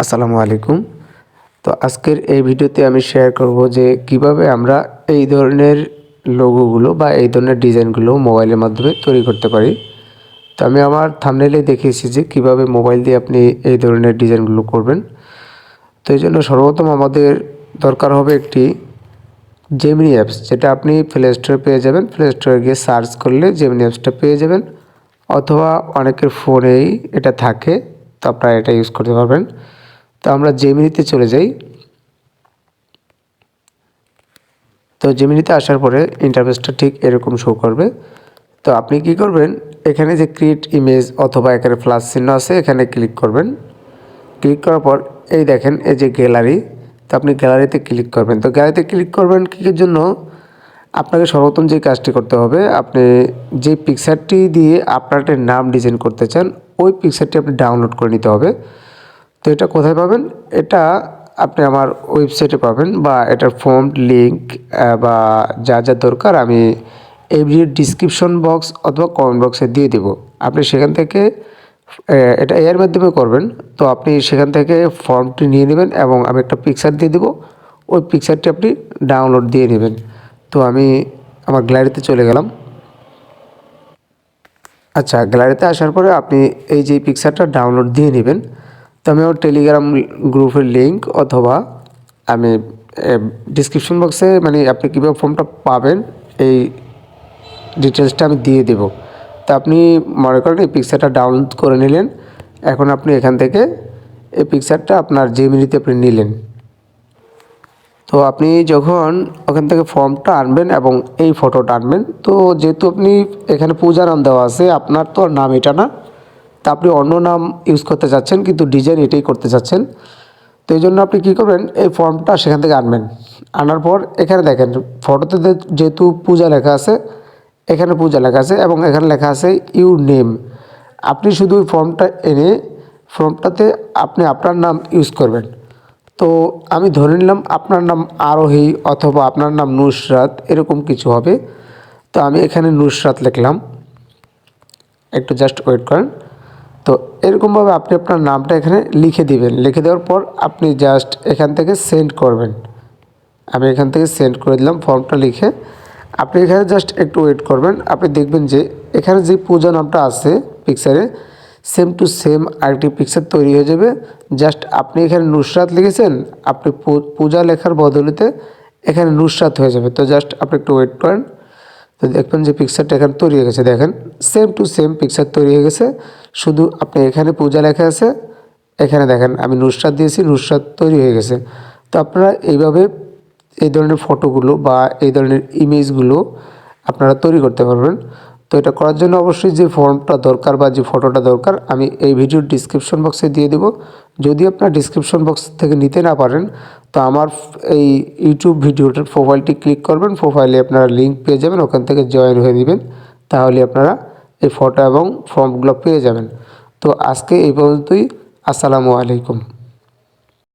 আসসালামু আলাইকুম। তো আজকের এই ভিডিওতে আমি শেয়ার করব যে কীভাবে আমরা এই ধরনের লোগোগুলো বা এই ধরনের ডিজাইনগুলো মোবাইলের মাধ্যমে তৈরি করতে পারি। তো আমি আমার থামনেলে দেখিয়েছি যে কীভাবে মোবাইল দিয়ে আপনি এই ধরনের ডিজাইনগুলো করবেন। তো এই জন্য সর্বপ্রথম আমাদের দরকার হবে একটি জেমিনি অ্যাপস যেটা আপনি প্লে স্টোরে পেয়ে যাবেন। প্লে স্টোরে গিয়ে সার্চ করলে জেমিনি অ্যাপসটা পেয়ে যাবেন। অথবা অনেকের ফোনেই এটা থাকে, তো আপনারা এটা ইউজ করতে পারবেন। তো আমরা জেমিনিতে চলে যাই, তো জেমিনিতে আসার পরে ইন্টারফেসটা ঠিক এরকম শো করবে। তো আপনি কি করবেন, এখানে যে ক্রিয়েট ইমেজ অথবা এখানে প্লাস চিহ্ন আছে, এখানে ক্লিক করবেন। ক্লিক করার পর এই দেখেন, এই যে গ্যালারি তো আপনি গ্যালারিতে ক্লিক করবেন। তো গ্যালারিতে ক্লিক করবেন কী জন্য? আপনাকে সর্বপ্রথম যে কাজটি করতে হবে, আপনি যে পিকচারটি দিয়ে আপনার নাম ডিজাইন করতে চান, ওই পিকচারটি আপনি ডাউনলোড করে নিতে হবে। এটা কোথায় পাবেন? এটা আপনি আমার ওয়েবসাইটে পাবেন বা এটার ফর্ম লিঙ্ক বা যা যা দরকার আমি এই ডিসক্রিপশন বক্স অথবা কমেন্ট বক্সে দিয়ে দেব। আপনি সেখান থেকে এটা এর মাধ্যমে করবেন। তো আপনি সেখান থেকে ফর্মটি নিয়ে নেবেন এবং আমি একটা পিকচার দিয়ে দেবো। ওই পিকচারটি আপনি ডাউনলোড দিয়ে নেবেন। তো আমি আমার গ্যালারিতে চলে গেলাম। আচ্ছা গ্যালারিতে আসার পরে আপনি এই যে পিকচারটা ডাউনলোড দিয়ে নেবেন তো আমি আমার টেলিগ্রাম গ্রুপের লিঙ্ক অথবা আমি ডিসক্রিপশন বক্সে মানে আপনি কীভাবে ফর্মটা পাবেন, এই ডিটেলসটা আমি দিয়ে দেব। তা আপনি মনে করেন এই পিকচারটা ডাউনলোড করে নিলেন, এখন আপনি এখান থেকে এই পিকচারটা আপনার জেমিনিতে আপনি নিলেন। তো আপনি যখন ওখান থেকে ফর্মটা আনবেন এবং এই ফটোটা আনবেন, তো যেহেতু আপনি এখানে পূজা নাম দেওয়া আছে, আপনার তো নাম এটা না। তা আপনি অন্য নাম ইউজ করতে চাচ্ছেন কিন্তু ডিজাইন এটাই করতে চাচ্ছেন তো এই জন্য আপনি কী করবেন, এই ফর্মটা সেখান থেকে আনবেন। আনার পর এখানে দেখেন ফটোতে যেহেতু পূজা লেখা আছে, এখানে পূজা লেখা আছে এবং এখানে লেখা আছে ইউ নেম আপনি শুধু ওই ফর্মটা এনে ফর্মটাতে আপনি আপনার নাম ইউজ করবেন। তো আমি ধরে নিলাম আপনার নাম আরোহী অথবা আপনার নাম নুসরাত, এরকম কিছু হবে। তো আমি এখানে নুসরাত লিখলাম। একটু জাস্ট ওয়েট করেন। তো এরকমভাবে আপনি আপনার নামটা এখানে লিখে দিবেন। লিখে দেওয়ার পর আপনি জাস্ট এখান থেকে সেন্ড করবেন। আমি এখান থেকে সেন্ড করে দিলাম ফর্মটা লিখে। আপনি এখানে জাস্ট একটু ওয়েট করবেন। আপনি দেখবেন যে এখানে যে পূজা নামটা আছে পিকচারে সেম টু সেম আরেকটি পিকচার তৈরি হয়ে যাবে। জাস্ট আপনি এখানে নুসরাত লিখেছেন, আপনি পূজা লেখার বদলিতে এখানে নুসরাত হয়ে যাবে। তো জাস্ট আপনি একটু ওয়েট করেন। তো দেখবেন যে পিকচারটা এখানে তৈরি হয়ে গেছে। দেখেন সেম টু সেম পিকচার তৈরি হয়ে গেছে। শুধু আপনি এখানে পূজা লেখা আছে, এখানে দেখেন, আমি নুসরাত দিয়েছি, নুসরাত তৈরি হয়ে গেছে। তো আপনারা এইভাবে এই ধরনের ফটোগুলো বা এই ধরনের ইমেজগুলো আপনারা তৈরি করতে পারবেন। তো এটা করার জন্য অবশ্যই যে ফর্মটা দরকার বা যে ফটোটা দরকার, আমি এই ভিডিওর ডিসক্রিপশন বক্সে দিয়ে দেব। যদি আপনার ডিসক্রিপশন বক্স থেকে নিতে না পারেন, তো আমার এই ইউটিউব ভিডিওটার প্রোফাইলটি ক্লিক করবেন প্রোফাইলে আপনারা লিঙ্ক পেয়ে যাবেন, ওখান থেকে জয়েন হয়ে নেবেন। তাহলে আপনারা এই ফটো এবং ফর্মগুলো পেয়ে যাবেন। তো আজকে এই পর্যন্তই, আসসালামু আলাইকুম।